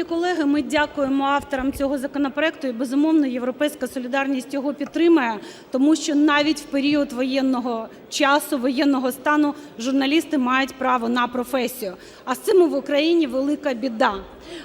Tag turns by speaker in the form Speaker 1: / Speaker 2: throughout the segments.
Speaker 1: Шановні колеги, ми дякуємо авторам цього законопроекту. І, безумовно, "Європейська солідарність" його підтримує, тому що навіть в період воєнного часу, воєнного стану журналісти мають право на професію. А з цим в Україні велика біда.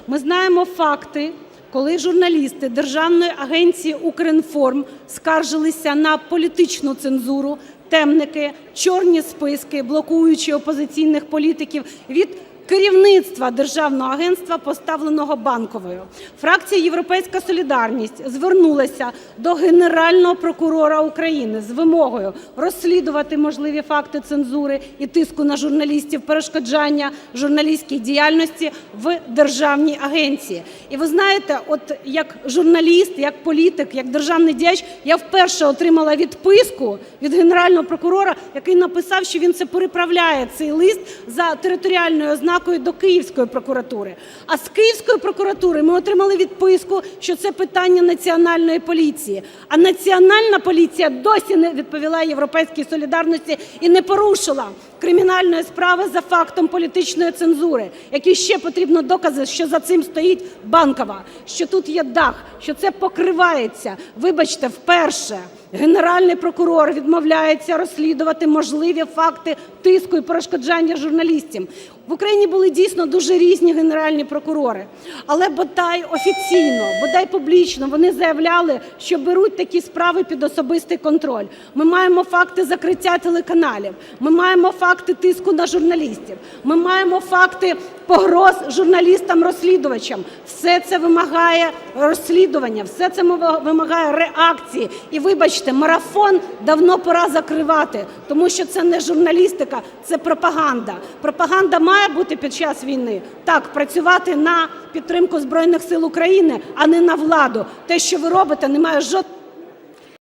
Speaker 1: Ми знаємо факти, коли журналісти Державної агенції "Укрінформ" скаржилися на політичну цензуру, темники, чорні списки, блокуючи опозиційних політиків від керівництва Державного агентства, поставленого Банковою. Фракція "Європейська солідарність" звернулася до Генерального прокурора України з вимогою розслідувати можливі факти цензури і тиску на журналістів, перешкоджання журналістській діяльності в державній агенції. І ви знаєте, от як журналіст, як політик, як державний діяч я вперше отримала відписку від Генерального прокурора, який написав, що він це переправляє, цей лист, за територіальною ознакою до Київської прокуратури. А з Київської прокуратури ми отримали відписку, що це питання Національної поліції. А Національна поліція досі не відповіла "Європейській солідарності" і не порушила кримінальної справи за фактом політичної цензури. Які ще потрібно докази, що за цим стоїть Банкова, що тут є дах, що це покривається. Вибачте, вперше Генеральний прокурор відмовляється розслідувати можливі факти тиску і перешкоджання журналістам. В Україні були дійсно дуже різні генеральні прокурори, але бодай офіційно, бодай публічно вони заявляли, що беруть такі справи під особистий контроль. Ми маємо факти закриття телеканалів, ми маємо факти тиску на журналістів, ми маємо факти погроз журналістам-розслідувачам. Все це вимагає розслідування, все це вимагає реакції. І вибачте, марафон давно пора закривати, тому що це не журналістика, це пропаганда. Пропаганда має бути під час війни, так, працювати на підтримку Збройних Сил України, а не на владу. Те, що ви робите, не має жодного